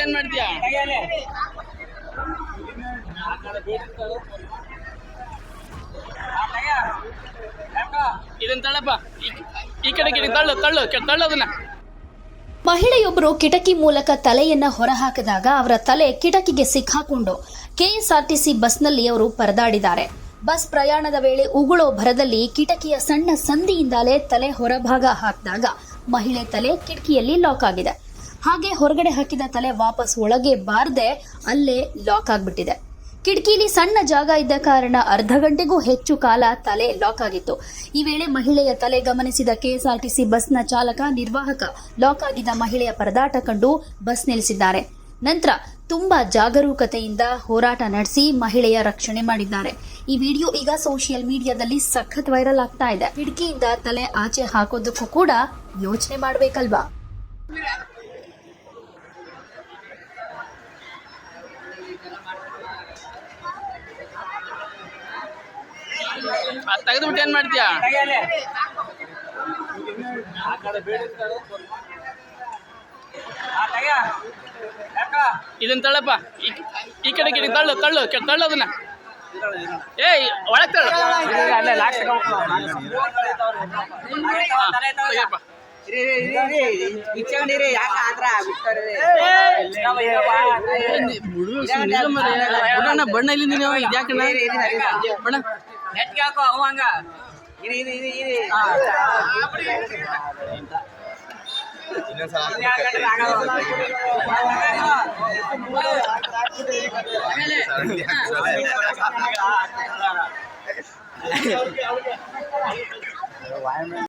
ಏನ್ ಮಾಡ್ತೀಯಾ? ಈ- ಕಡೆ ತಳ್ಳು ತಳ್ಳು ತಳ್ಳು ಮಹಿಳೆಯೊಬ್ಬರು ಕಿಟಕಿ ಮೂಲಕ ತಲೆಯನ್ನ ಹೊರಹಾಕಿದಾಗ ಅವರ ತಲೆ ಕಿಟಕಿಗೆ ಸಿಕ್ಕಾಕೊಂಡು ಕೆಎಸ್ಆರ್ಟಿಸಿ ಬಸ್ನಲ್ಲಿ ಅವರು ಪರದಾಡಿದ್ದಾರೆ. ಬಸ್ ಪ್ರಯಾಣದ ವೇಳೆ ಉಗುಳೋ ಭರದಲ್ಲಿ ಕಿಟಕಿಯ ಸಣ್ಣ ಸಂದಿಯಿಂದಲೇ ತಲೆ ಹೊರಭಾಗ ಹಾಕಿದಾಗ ಮಹಿಳೆ ತಲೆ ಕಿಟಕಿಯಲ್ಲಿ ಲಾಕ್ ಆಗಿದೆ. ಹಾಗೆ ಹೊರಗಡೆ ಹಾಕಿದ ತಲೆ ವಾಪಸ್ ಒಳಗೆ ಬಾರದೆ ಅಲ್ಲೇ ಲಾಕ್ ಆಗ್ಬಿಟ್ಟಿದೆ. ಕಿಟಕಿಲಿ ಸಣ್ಣ ಜಾಗ ಇದ್ದ ಕಾರಣ ಅರ್ಧ ಗಂಟೆಗೂ ಹೆಚ್ಚು ಕಾಲ ತಲೆ ಲಾಕ್ ಆಗಿತ್ತು. ಈ ವೇಳೆ ಮಹಿಳೆಯ ತಲೆ ಗಮನಿಸಿದ ಕೆಎಸ್ಆರ್ಟಿಸಿ ಬಸ್ನ ಚಾಲಕ ನಿರ್ವಾಹಕ ಲಾಕ್ ಆಗಿದ್ದ ಮಹಿಳೆಯ ಪರದಾಟ ಕಂಡು ಬಸ್ ನಿಲ್ಲಿಸಿದ್ದಾರೆ. ನಂತರ ತುಂಬಾ ಜಾಗರೂಕತೆಯಿಂದ ಹೋರಾಟ ನಡೆಸಿ ಮಹಿಳೆಯ ರಕ್ಷಣೆ ಮಾಡಿದ್ದಾರೆ. ಈ ವಿಡಿಯೋ ಈಗ ಸೋಷಿಯಲ್ ಮೀಡಿಯಾದಲ್ಲಿ ಸಖತ್ ವೈರಲ್ ಆಗ್ತಾ ಇದೆ. ಕಿಟಕಿಯಿಂದ ತಲೆ ಆಚೆ ಹಾಕೋದಕ್ಕೂ ಕೂಡ ಯೋಚನೆ ಮಾಡ್ಬೇಕಲ್ವಾ? ತೆಗೆದ್ಬಿಟ್ಟು ಏನ್ ಮಾಡ್ತೀಯಾ? ಇದನ್ನ ತಳ್ಳಪ್ಪ. ಈ- ಕಡೆ ಕಿಡಿ ತಳ್ಳು ತಳ್ಳು ಕೆ- ತಳ್ಳು ಅದನ್ನ. ಏಯ್ ಒಳಗ್ ತಳ್ಳು. ಹಾ, ಬಣ್ಣ ಇಲ್ಲಿಂದ ನೀವು ಇದ್ಯಾಕಣ್ಣ ಬಣ್ಣ. நெட்டிக்காக்கோ வாங்க. இது இது இது இது வாய்மை